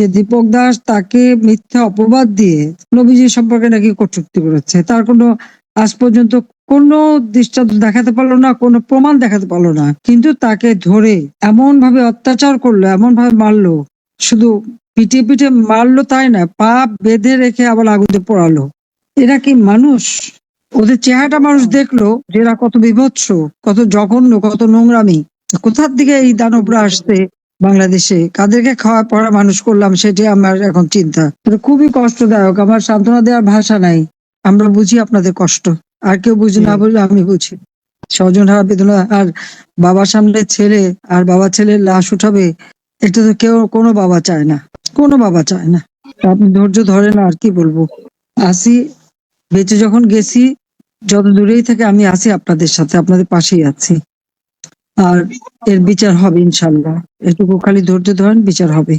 যে দীপক দাস তাকে মিথ্যা অপবাদ দিয়ে নবীজি সম্পর্কে নাকি কটূক্তি করেছে, তার কোনো আজ পর্যন্ত কোনো দৃষ্টান্ত দেখাতে পারল না, কোনো প্রমাণ দেখাতে পারল না। কিন্তু তাকে ধরে এমন ভাবে অত্যাচার করল এমন ভাবে মারলো, শুধু পিটিয়ে পিটিয়ে মারলো তাই না, পা বেঁধে রেখে আবার আগুনে পোড়ালো। এরা কি মানুষ? ওদের চেহারাটা মানুষ দেখল যে এরা কত বিভৎস, কত জঘন্য, কত নোংরামি। কোথার দিকে এই দানবরা আসছে? বাংলাদেশে। কাদেরকে খাওয়া পড়া মানুষ করলাম সেটি আমার এখন চিন্তা। খুবই কষ্টদায়ক আমার সান্ত্বনা দেওয়ার ভাষা নাই। আমরা বুঝি আপনাদের কষ্ট। আর কেউ বুঝি না বুঝলে আমি বুঝি। স্বজন হারা বেদনা আর বাবার সামনে ছেলে আর বাবা ছেলের লাশ উঠাবে এটা তো কেউ কোনো বাবা চায় না। কোনো বাবা চায় না। আপনি ধৈর্য ধরেন আর কি বলব। আসি বেঁচে যখন গেছি যত দূরেই থেকে আমি আছি আপনাদের সাথে আপনাদের পাশেই আছি। আর এর বিচার হবে ইনশাল্লাহ। এটুকু খালি ধৈর্য ধরেন বিচার হবে।